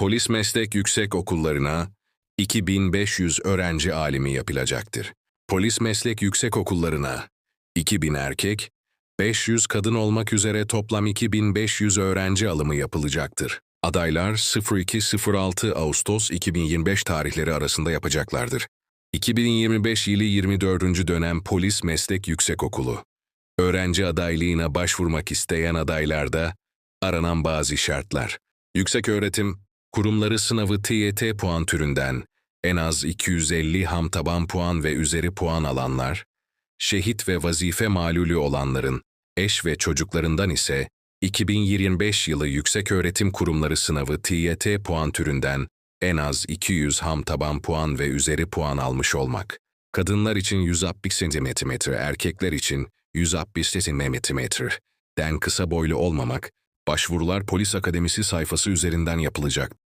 Polis meslek yüksek okullarına 2500 öğrenci alimi yapılacaktır. Polis meslek yüksek okullarına 2000 erkek, 500 kadın olmak üzere toplam 2500 öğrenci alımı yapılacaktır. Adaylar 02-06 Ağustos 2025 tarihleri arasında yapacaklardır. 2025 yılı 24. dönem Polis Meslek Yüksekokulu. Öğrenci adaylığına başvurmak isteyen adaylarda aranan bazı şartlar. Yükseköğretim kurumları sınavı TYT puan türünden en az 250 ham taban puan ve üzeri puan alanlar, şehit ve vazife malulü olanların eş ve çocuklarından ise 2025 yılı Yükseköğretim Kurumları sınavı TYT puan türünden en az 200 ham taban puan ve üzeri puan almış olmak. Kadınlar için 160 cm, erkekler için 160 cm. Den kısa boylu olmamak, başvurular Polis Akademisi sayfası üzerinden yapılacak.